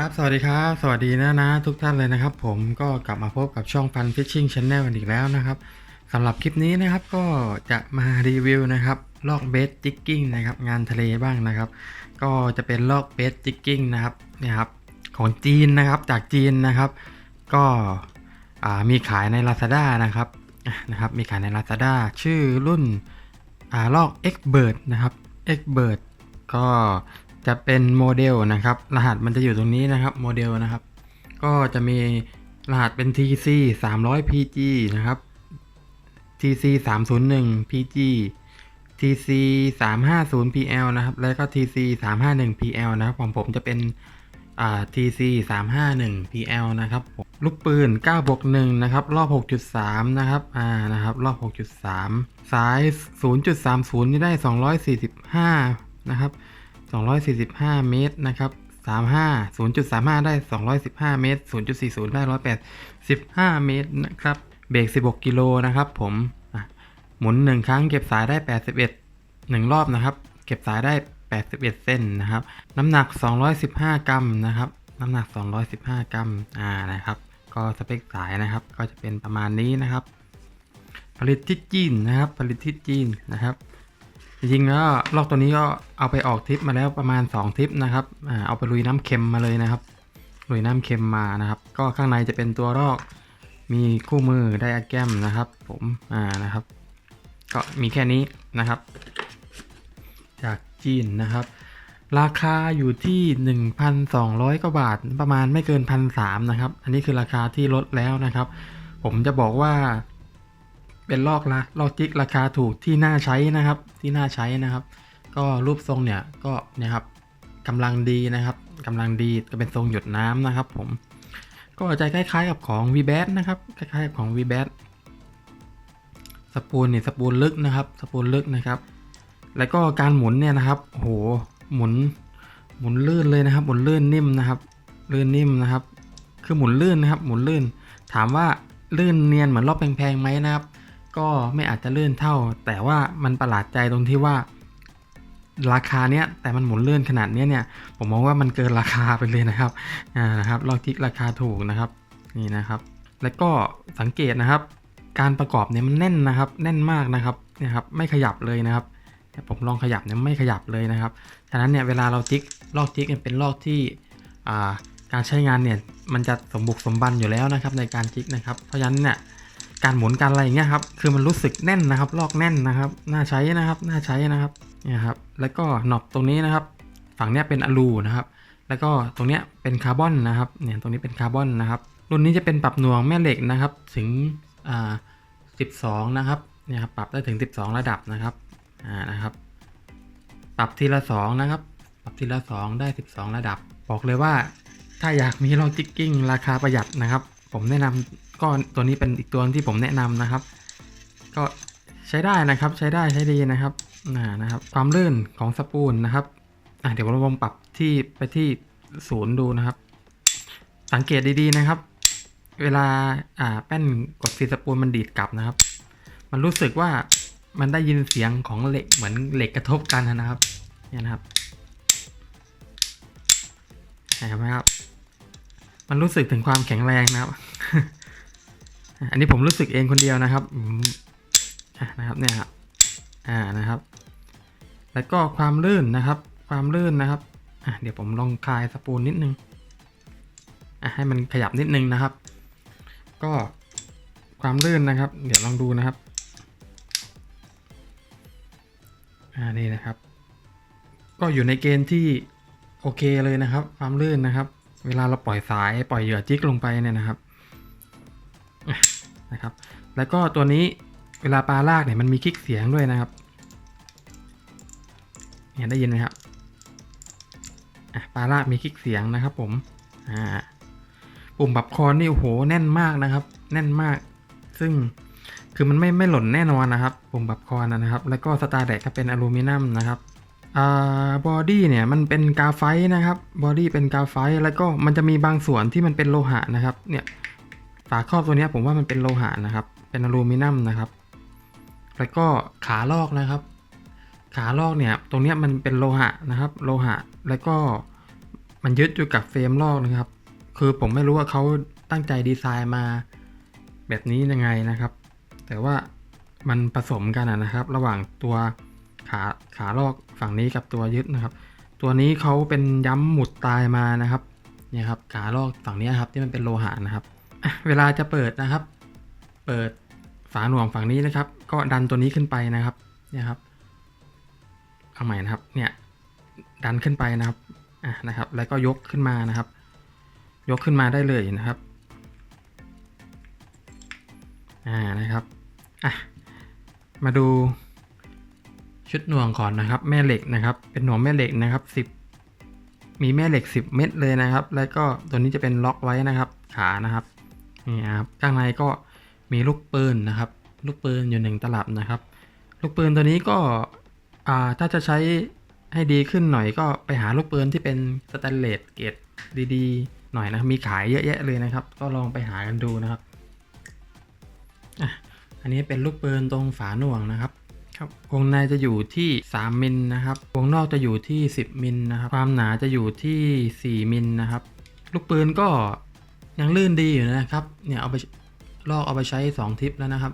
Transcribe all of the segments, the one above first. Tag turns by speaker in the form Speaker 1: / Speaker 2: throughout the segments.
Speaker 1: ครับ สวัสดีครับ สวัสดีนะนะทุกท่านเลยนะครับ ผมก็กลับมาพบกับช่องฟันฟิชชิ่งช n แนลกันอีกแล้วนะครับสำหรับคลิปนี้นะครับก็จะมารีวิวนะครับลอกเบสจิกกิ้งนะครับงานทะเลบ้างนะครับ ก็จะเป็นลอกเบสจิกกิ้งนะครับเนี่ยครับของจีนนะครับจากจีนนะครับ ก็มีขายใน Lazada นะครับนะครับมีขายใน Lazada ชื่อรุ่นอลอก X Bird นะครับ X Bird ก็ จะเป็นโมเดลนะครับ รหัสมันจะอยู่ตรงนี้นะครับโมเดลนะครับ ก็จะมีรหัสเป็น TC 300 PG นะครับ TC 301 PG TC 350 PL นะครับ แล้วก็ TC 351 PL นะครับของผมจะเป็นอ่า TC 351 PL นะครับ ลูกปืน9บวก1นะครับ รอบ 6.3 นะครับ อ่า นะครับ รอบ 6.3 สาย 0.30 นี่ได้ 245 นะครับ 245 เมตรนะครับ35 0.35 ได้ 215 เมตร 0.40 ได้ 185 เมตรนะครับ เบรก 16 กิโลนะครับผมหมุน 1 ครั้งเก็บสายได้ 81 1 รอบนะครับ เก็บสายได้ 81 เส้นนะครับ น้ำหนัก 215 กรัมนะครับ น้ำหนัก 215 กรัม อ่า นะครับ ก็สเปคสายนะครับ ก็จะเป็นประมาณนี้นะครับ ผลิตที่จีนนะครับ ผลิตที่จีนนะครับ จริงๆแล้วลอกตัวนี้ก็เอาไปออกทริปมาแล้วประมาณ 2ทริปนะครับอ่าเอาไปลุยน้ำเค็มมาเลยนะครับลุยน้ำเค็มมานะครับ ก็ข้างในจะเป็นตัวลอก มีคู่มือไดอะแกรมนะครับ ผมอ่านะครับ ก็มีแค่นี้นะครับ จากจีนนะครับ ราคาอยู่ที่ 1,200กว่าบาทประมาณไม่เกินพันสามนะครับ อันนี้คือราคาที่ลดแล้วนะครับ ผมจะบอกว่า เป็นลอกละลอกจิกราคาถูกที่น่าใช้นะครับ ที่น่าใช้นะครับ ก็รูปทรงเนี่ยก็เนี่ยครับกำลังดีนะครับกำลังดีก็เป็นทรงหยดน้ำนะครับ ผม ก็จะคล้ายๆกับของ v b a t นะครับคล้ายๆกับของ v b a t สปูลเนี่ยสปูลลึกนะครับ สปูลลึกนะครับ แล้วก็การหมุนเนี่ยนะครับโอ้โหหมุนหมุนลื่นเลยนะครับ หมุนลื่นนิ่มนะครับ ลื่นนิ่มนะครับ คือหมุนลื่นนะครับ หมุนลื่น ถามว่าลื่นเนียนเหมือนรอบแพงๆไหมนะครับ ก็ไม่อาจจะเลื่อนเท่า แต่ว่ามันประหลาดใจตรงที่ว่า ราคาเนี้ยแต่มันหมุนเลื่อนขนาดเนี้ยเนี่ย ผมมองว่ามันเกินราคาไปเลยนะครับอ่านะครับลองทิกราคาถูกนะครับนี่นะครับ แล้วก็สังเกตนะครับ การประกอบเนี่ยมันแน่นนะครับ แน่นมากนะครับเนี่ยครับไม่ขยับเลยนะครับผมลองขยับเนี่ยไม่ขยับเลยนะครับฉะนั้นเนี่ยเวลาเราจิกลอกจิกเนี่ยเป็นลอกที่อ่าการใช้งานเนี่ยมันจะสมบุกสมบันอยู่แล้วนะครับในการจิกนะครับ เพราะฉะนั้นเนี่ย การหมุนการอะไรอย่างเงี้ยครับ คือมันรู้สึกแน่นนะครับ ลอกแน่นนะครับ น่าใช้นะครับ น่าใช้นะครับเนี่ยครับ แล้วก็หนอบตรงนี้นะครับ ฝั่งเนี้ยเป็นอลูนะครับ แล้วก็ตรงเนี้ยเป็นคาร์บอนนะครับ เนี่ยตรงนี้เป็นคาร์บอนนะครับ รุ่นนี้จะเป็นปรับหน่วงแม่เหล็กนะครับ ถึงอ่า12 นะครับ เนี่ยครับปรับได้ถึง 12 ระดับนะครับ อ่า นะครับ ปรับทีละ 2 นะครับ ปรับทีละ 2 ได้ 12 ระดับ บอกเลยว่าถ้าอยากมีลองจิกกิ้งราคาประหยัดนะครับ ผมแนะนำ ก็ตัวนี้เป็นอีกตัวที่ผมแนะนำนะครับ ก็ใช้ได้นะครับใช้ได้ใช้ดีนะครับอ่านะครับความลื่นของสปูลนะครับอะเดี๋ยวเราลองปรับที่ไปที่ศูนย์ดูนะครับ สังเกตดีๆนะครับ เวลาอ่าแป้นกดฟีสปูลมันดีดกลับนะครับ มันรู้สึกว่ามันได้ยินเสียงของเหล็กเหมือนเหล็กกระทบกันนะครับเนี่ยนะครับเห็นไหมครับ มันรู้สึกถึงความแข็งแรงนะครับ อันนี้ผมรู้สึกเองคนเดียวนะครับนะครับเนี่ยครับอ่านะครับ แล้วก็ความลื่นนะครับ ความลื่นนะครับอะเดี๋ยวผมลองคลายสปูลนิดนึงอะให้มันขยับนิดนึงนะครับ ก็ความลื่นนะครับ เดี๋ยวลองดูนะครับอ่านี่นะครับ ก็อยู่ในเกณฑ์ที่โอเคเลยนะครับ ความลื่นนะครับ เวลาเราปล่อยสายปล่อยเหยื่อจิกลงไปเนี่ยนะครับ นะครับ แล้วก็ตัวนี้เวลาปลาลากเนี่ยมันมีคลิกเสียงด้วยนะครับเนี่ยได้ยินไหมครับปลาลากมีคลิกเสียงนะครับ ผมปุ่มปรับคอนนี่โอ้โหแน่นมากนะครับ แน่นมาก ซึ่งคือมันไม่ไม่หล่นแน่นอนนะครับ ปุ่มปรับคอนนะครับ แล้วก็สตาร์แดกก็เป็นอลูมิเนียมนะครับบอดี้เนี่ยมันเป็นกาไฟนะครับบอดี้เป็นกาไฟแล้วก็มันจะมีบางส่วนที่มันเป็นโลหะนะครับเนี่ย ฝาครอบตัวนี้ผมว่ามันเป็นโลหะนะครับ เป็นอลูมิเนียมนะครับ แล้วก็ขาลอกนะครับ ขาลอกเนี่ยตรงนี้มันเป็นโลหะนะครับ โลหะ แล้วก็มันยึดอยู่กับเฟรมลอกนะครับ คือผมไม่รู้ว่าเขาตั้งใจดีไซน์มาแบบนี้ยังไงนะครับ แต่ว่ามันผสมกันนะครับ ระหว่างตัวขาขาลอกฝั่งนี้กับตัวยึดนะครับ ตัวนี้เขาเป็นย้ำหมุดตายมานะครับเนี่ยครับขาลอกฝั่งนี้ครับที่มันเป็นโลหะนะครับ เวลาจะเปิดนะครับ เปิดฝาหน่วงฝั่งนี้นะครับ ก็ดันตัวนี้ขึ้นไปนะครับ เนี่ยครับ เอาใหม่นะครับ เนี่ยดันขึ้นไปนะครับ อะนะครับ แล้วก็ยกขึ้นมานะครับ ยกขึ้นมาได้เลยนะครับ อ่านะครับ อะ มาดูชุดหน่วงก่อนนะครับ แม่เหล็กนะครับ เป็นหน่วงแม่เหล็กนะครับ 10 มีแม่เหล็ก 10 เม็ดเลยนะครับ แล้วก็ตัวนี้จะเป็นล็อกไว้นะครับ ขานะครับ นี่ครับข้างในก็มีลูกปืนนะครับ ลูกปืนอยู่หนึ่งตลับนะครับ ลูกปืนตัวนี้ก็ถ้าจะใช้ให้ดีขึ้นหน่อยก็ไปหาลูกปืนที่เป็นสแตนเลสเกรดดีๆ หน่อยนะมีขายเยอะแยะเลยนะครับ ก็ลองไปหากันดูนะครับอะอันนี้เป็นลูกปืนตรงฝาหน่วงนะครับครับวงในจะอยู่ที่ 3 มิลนะครับวงนอกจะอยู่ที่ 10 มิลนะครับ ความหนาจะอยู่ที่ 4 มิลนะครับ ลูกปืนก็ ยังลื่นดีอยู่นะครับ เนี่ยเอาไปลอกเอาไปใช้ 2 ทิปแล้วนะครับ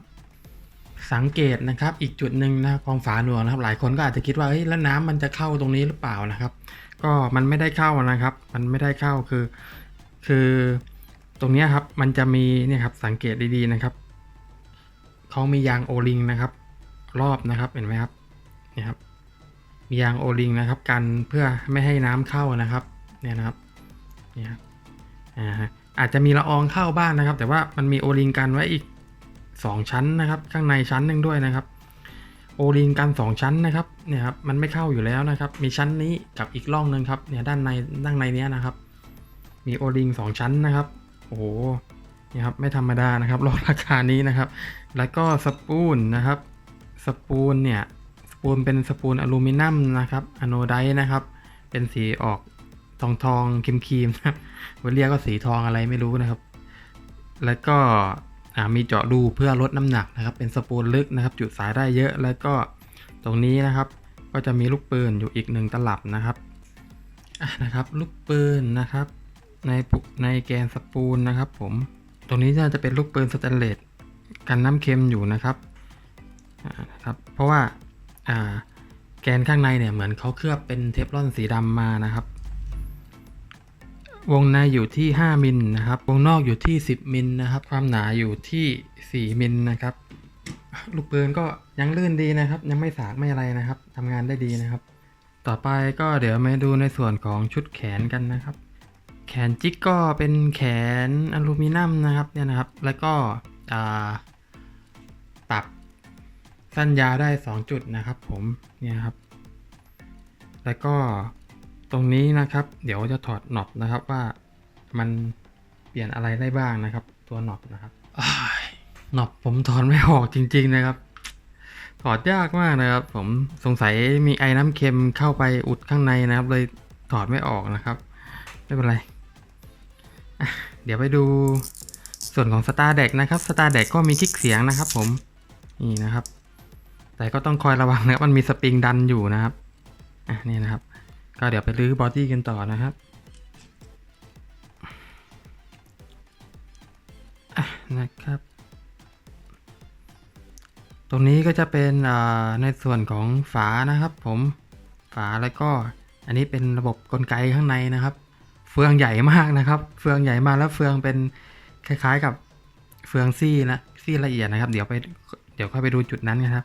Speaker 1: สังเกตนะครับอีกจุดหนึ่งนะครับของฝาหน่วงนะครับ หลายคนก็อาจจะคิดว่าเฮ้ยแล้วน้ำมันจะเข้าตรงนี้หรือเปล่านะครับ ก็มันไม่ได้เข้านะครับ มันไม่ได้เข้าคือ คือตรงนี้ครับมันจะมีเนี่ยครับสังเกตดีๆนะครับเขามียางโอลิงนะครับ รอบนะครับเห็นไหมครับเนี่ยครับมียางโอลิงนะครับ กันเพื่อไม่ให้น้ำเข้านะครับ เนี่ยนะครับเนี่ยอ่าฮะ อาจจะมีละอองเข้าบ้างนะครับ แต่ว่ามันมีโอลิงกันไว้อีก 2 ชั้นนะครับ ข้างในชั้นหนึ่งด้วยนะครับ โอลิงกัน 2 ชั้นนะครับเนี่ยครับมันไม่เข้าอยู่แล้วนะครับ มีชั้นนี้กับอีกร่องหนึ่งครับเนี่ยด้านในด้านในเนี้ยนะครับ มีโอลิง2ชั้นนะครับโอ้โหนี่ครับไม่ธรรมดานะครับรอราคานี้นะครับ แล้วก็สปูนนะครับสปูนเนี่ยสปูนเป็นสปูนอลูมิเนียมนะครับอะโนไดนะครับ เป็นสีออก ทองทองครีมครีมๆนะวันเรียกก็สีทองอะไรไม่รู้นะครับ แล้วก็มีเจาะรูเพื่อลดน้ำหนักนะครับ เป็นสปูนลึกนะครับ จุดสายได้เยอะแล้วก็ตรงนี้นะครับ ก็จะมีลูกปืนอยู่อีกหนึ่งตลับนะครับนะครับ ลูกปืนนะครับ ในปุในแกนสปูนนะครับ ผม ตรงนี้น่าจะเป็นลูกปืนสแตนเลสกันน้ำเค็มอยู่นะครับนะครับเพราะว่าอ่าแกนข้างในเนี่ยเหมือนเขาเคลือบเป็นเทฟลอนสีดำมานะครับ วงในอยู่ที่ 5 มิลนะครับ วงนอกอยู่ที่ 10 มิลนะครับ ความหนาอยู่ที่ 4 มิลนะครับ ลูกปืนก็ยังลื่นดีนะครับ ยังไม่สากไม่อะไรนะครับทำงานได้ดีนะครับ ต่อไปก็เดี๋ยวมาดูในส่วนของชุดแขนกันนะครับ แขนจิ๊กก็เป็นแขนอลูมิเนียมนะครับเนี่ยนะครับ แล้วก็ปรับสั้นยาวได้ 2 จุดนะครับ ผมเนี่ยครับ แล้วก็ รงนี้นะครับ เดี๋ยวจะถอดน็อตนะครับว่ามันเปลี่ยนอะไรได้บ้างนะครับ ตัวน็อตนะครับอ้ายน็อตผมถอดไม่ออกจริง ๆนะครับ ถอดยากมากนะครับ ผมสงสัยมีไอ้น้ำเค็มเข้าไปอุดข้างในนะครับ เลยถอดไม่ออกนะครับไม่เป็นไรอะเดี๋ยวไปดูส่วนของ Star d e c k นะครับ Star d e c k ก็มีคลิกเสียงนะครับ ผมนี่นะครับ แต่ก็ต้องคอยระวังนะครับมันมีสปริงดันอยู่นะครับอะนี่นะครับ ก็เดี๋ยวไปรื้อบอดี้กันต่อนะครับะนะครับ ตรงนี้ก็จะเป็นในส่วนของฝานะครับ ผมฝาแล้วก็อันนี้เป็นระบบกลไกข้างในนะครับ เฟืองใหญ่มากนะครับ เฟืองใหญ่มากแล้วเฟืองเป็นคล้ายๆกับเฟืองซี่นะซี่ละเอียดนะครับ เดี๋ยวไปเดี๋ยวค่อยไปดูจุดนั้นนะครับ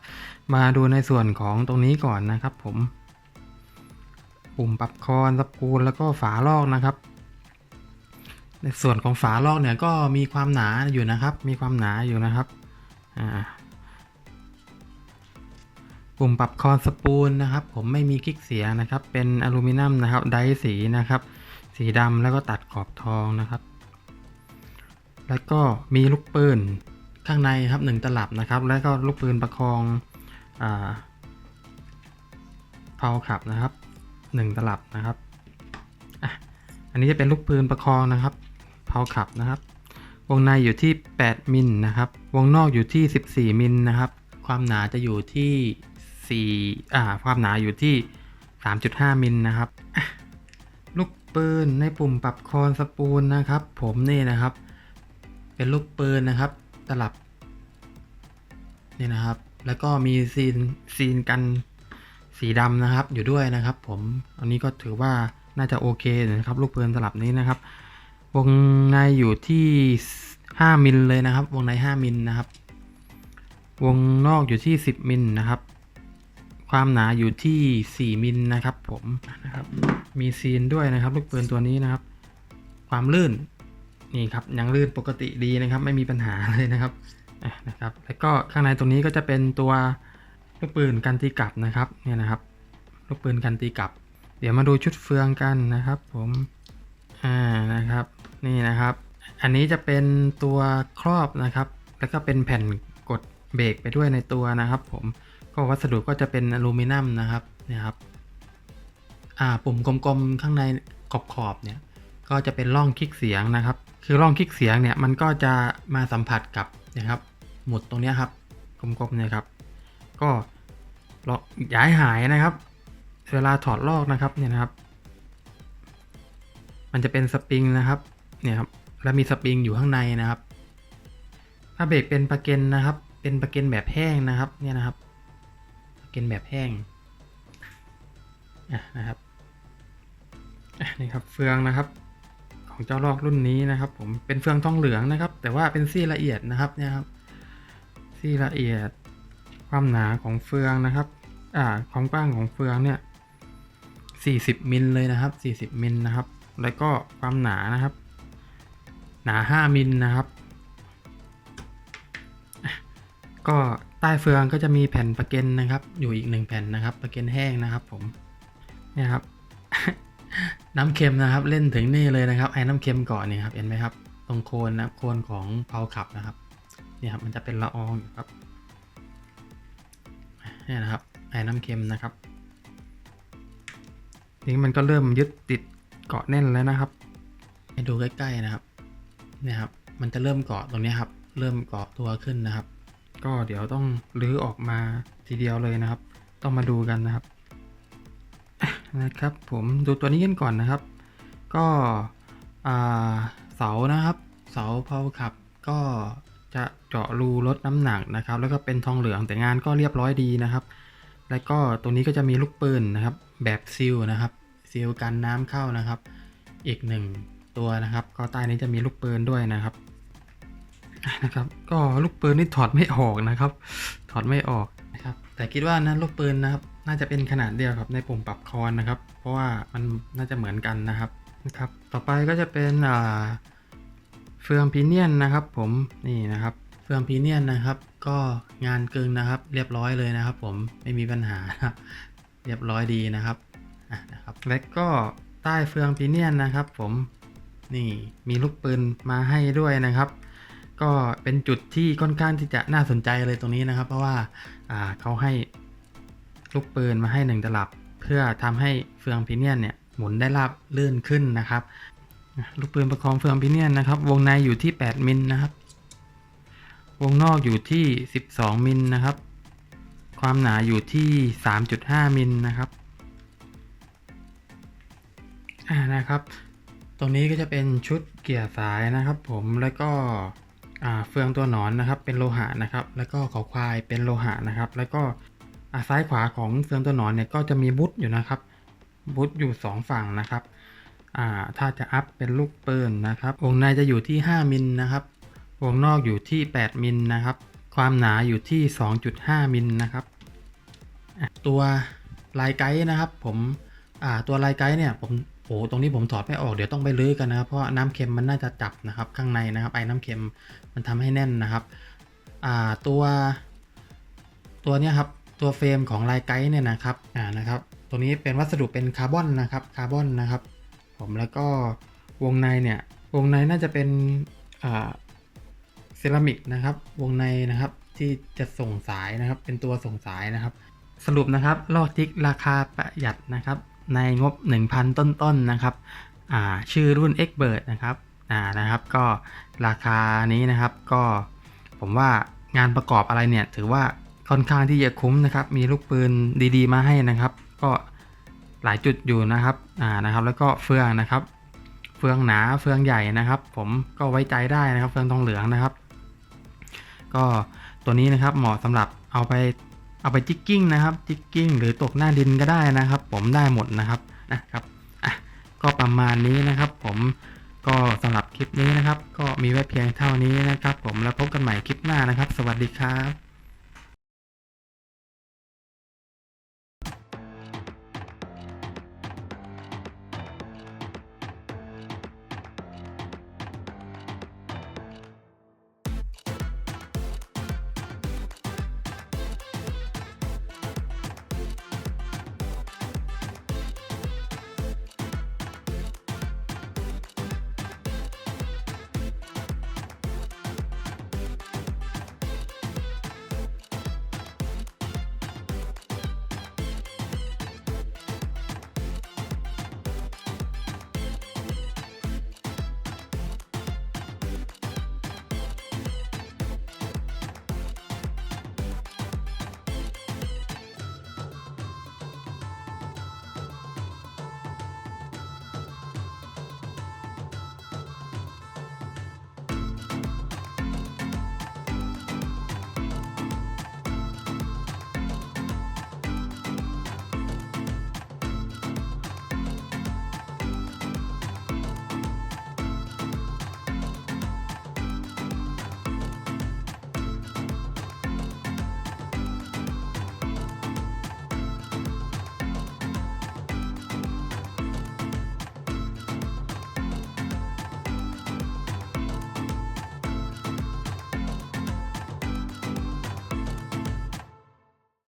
Speaker 1: มาดูในส่วนของตรงนี้ก่อนนะครับ ผม ปุ่มปรับคอนสปูลแล้วก็ฝาลอกนะครับ ในส่วนของฝาลอกเนี่ยก็มีความหนาอยู่นะครับ มีความหนาอยู่นะครับปุ่มปรับคอนสปูลนะครับ ผมไม่มีคลิกเสียนะครับ เป็นอลูมิเนียมนะครับไดสีนะครับ สีดำแล้วก็ตัดขอบทองนะครับ แล้วก็มีลูกปืนข้างในครับหนึ่งตลับนะครับ แล้วก็ลูกปืนประคองอ่าเพาขับนะครับ หนึ่งตลับนะครับอะอันนี้จะเป็นลูกปืนประคองนะครับเพาขับนะครับ วงในอยู่ที่ 8มิลนะครับ วงนอกอยู่ที่ 14มิลนะครับ ความหนาจะอยู่ที่4อ่าความหนาอยู่ที่ 3.5มิลนะครับลูกปืนในปุ่มปรับคอนสปูลนะครับ ผมนี่นะครับ เป็นลูกปืนนะครับ ตลับนี่นะครับ แล้วก็มีซีนซีนกัน สีดำนะครับอยู่ด้วยนะครับ ผมอันนี้ก็ถือว่าน่าจะโอเคนะครับ ลูกปืนตลับนี้นะครับ วงในอยู่ที่ 5 มิลเลยนะครับ วงใน 5 มิลนะครับ วงนอกอยู่ที่ 10 มิลนะครับ ความหนาอยู่ที่ 4 มิลนะครับ ผมนะครับ มีซีนด้วยนะครับ ลูกปืนตัวนี้นะครับ ความลื่นนี่ครับยังลื่นปกติดีนะครับ ไม่มีปัญหาเลยนะครับนะครับ แล้วก็ข้างในตรงนี้ก็จะเป็นตัว ลูกปืนกันตีกลับนะครับเนี่ยนะครับ ลูกปืนกันตีกลับ เดี๋ยวมาดูชุดเฟืองกันนะครับ ผมอ่านะครับนี่นะครับ อันนี้จะเป็นตัวครอบนะครับ แล้วก็เป็นแผ่นกดเบรกไปด้วยในตัวนะครับ ผมก็วัสดุก็จะเป็นอลูมิเนียมนะครับนี่ยครับอ่าปุ่มกลมๆข้างในขอบๆเนี่ยก็จะเป็นร่องคลิกเสียงนะครับ คือร่องคลิกเสียงเนี่ยมันก็จะมาสัมผัสกับนะครับ หมุดตรงนี้ครับกลมๆเนี่ยครับ ก็ ลอกย้ายหายนะครับ เวลาถอดลอกนะครับเนี่ยนะครับ มันจะเป็นสปริงนะครับเนี่ยครับแล้วมีสปริงอยู่ข้างในนะครับ ถ้าเบรกเป็นประเก็นนะครับ เป็นประเก็นแบบแห้งนะครับเนี่ยนะครับประเก็นแบบแห้งอะนะครับอะนี่ครับเฟืองนะครับ ของเจ้าลอกรุ่นนี้นะครับ ผมเป็นเฟืองทองเหลืองนะครับ แต่ว่าเป็นซี่ละเอียดนะครับเนี่ยครับซี่ละเอียด ความหนาของเฟืองนะครับ อ่า ความกว้างของเฟืองเนี่ย 40มิลเลยนะครับ 40มิลนะครับ แล้วก็ความหนานะครับ หนา 5มิลนะครับ ก็ใต้เฟืองก็จะมีแผ่นประเก็นนะครับ อยู่อีกหนึ่งแผ่นนะครับ ประเก็นแห้งนะครับผม เนี่ยครับ น้ำเค็มนะครับ เล่นถึงนี่เลยนะครับ ไอ้น้ำเค็มก่อนเนี่ยครับ เห็นไหมครับ ตรงโคนนะ โคนของเพลาขับนะครับ เนี่ยครับ มันจะเป็นละอองอยู่ครับ นี่นะครับไอ้น้ำเค็มนะครับนี่มันก็เริ่มยึดติดเกาะแน่นแล้วนะครับ ให้ดูใกล้ๆนะครับเนี่ยครับ มันจะเริ่มเกาะตรงนี้ครับ เริ่มเกาะตัวขึ้นนะครับ ก็เดี๋ยวต้องรื้อออกมาทีเดียวเลยนะครับ ต้องมาดูกันนะครับนะครับ ผมดูตัวนี้กันก่อนนะครับ ก็เสานะครับ เสาเพาขับก็ จะเจาะรูลดน้ำหนักนะครับ แล้วก็เป็นทองเหลืองแต่งานก็เรียบร้อยดีนะครับ แล้วก็ตรงนี้ก็จะมีลูกปืนนะครับ แบบซิลนะครับซิลกันน้ำเข้านะครับ อีกหนึ่งตัวนะครับ ก็ใต้นี้จะมีลูกปืนด้วยนะครับนะครับ ก็ลูกปืนนี่ถอดไม่ออกนะครับ ถอดไม่ออกนะครับ แต่คิดว่านะลูกปืนนะครับ น่าจะเป็นขนาดเดียวครับในปุ่มปรับคอนนะครับ เพราะว่ามันน่าจะเหมือนกันนะครับนะครับ ต่อไปก็จะเป็นอ่า เฟืองพีเนียนนะครับผมนี่นะครับเฟืองพีเนียนนะครับ ก็งานกึงนะครับ เรียบร้อยเลยนะครับ ผมไม่มีปัญหาครับเรียบร้อยดีนะครับอะนะครับและก็ใต้เฟืองพีเนียนนะครับ ผมนี่มีลูกปืนมาให้ด้วยนะครับ ก็เป็นจุดที่ค่อนข้างที่จะน่าสนใจเลยตรงนี้นะครับ เพราะว่าอ่าเขาให้ลูกปืนมาให้หนึ่งตลับ เพื่อทำให้เฟืองพีเนียนเนี่ยหมุนได้ราบลื่นขึ้นนะครับ ลูกปืนประคองเฟืองพีเนียนนะครับ วงในอยู่ที่ 8 มิลนะครับ วงนอกอยู่ที่ 12 มิลนะครับ ความหนาอยู่ที่ 3.5 มิลนะครับอ่านะครับ ตรงนี้ก็จะเป็นชุดเกียร์สายนะครับ ผมแล้วก็เฟืองตัวหนอนนะครับ เป็นโลหะนะครับ แล้วก็ขาควายเป็นโลหะนะครับ แล้วก็ซ้ายขวาของเฟืองตัวหนอนเนี่ยก็จะมีบุตอยู่นะครับ บุตอยู่สองฝั่งนะครับ อ่าถ้าจะอัพเป็นลูกปืนนะครับ วงในจะอยู่ที่ 5มิลนะครับ วงนอกอยู่ที่ 8มิลนะครับ ความหนาอยู่ที่ 2.5มิลนะครับ ตัวลายไกด์นะครับ ผมอ่าตัวลายไกด์เนี่ยผมโอ้ตรงนี้ผมถอดไม่ออกเดี๋ยวต้องไปลื้อกันนะครับ เพราะน้ำเค็มมันน่าจะจับนะครับ ข้างในนะครับไอ้น้ำเค็มมันทำให้แน่นนะครับอ่าตัวตัวเนี้ยครับตัวเฟรมของลายไกด์เนี่ยนะครับอ่านะครับ ตัวนี้เป็นวัสดุเป็นคาร์บอนนะครับคาร์บอนนะครับ ผมแล้วก็วงในเนี่ย วงในน่าจะเป็นเซรามิกนะครับ วงในนะครับที่จะส่งสายนะครับ เป็นตัวส่งสายนะครับ สรุปนะครับลอกจิกราคาประหยัดนะครับ ในงบ 1,000 ต้นๆนะครับชื่อรุ่น x b i r d นะครับอ่านะครับ ก็ราคานี้นะครับก็ผมว่างานประกอบอะไรเนี่ย ถือว่าค่อนข้างที่จะคุ้มนะครับ มีลูกปืนดีๆ มาให้นะครับ ก็ หลายจุดอยู่นะครับอ่านะครับแล้วก็เฟืองนะครับเฟืองหนาเฟืองใหญ่นะครับ ผมก็ไว้ใจได้นะครับ เฟืองทองเหลืองนะครับ ก็ตัวนี้นะครับเหมาะสำหรับเอาไปเอาไปจิกกิ้งนะครับจิกกิ้งหรือตกหน้าดินก็ได้นะครับ ผมได้หมดนะครับนะครับอะก็ประมาณนี้นะครับ ผมก็สำหรับคลิปนี้นะครับ ก็มีไว้เพียงเท่านี้นะครับ ผมแล้วพบกันใหม่คลิปหน้านะครับ สวัสดีครับ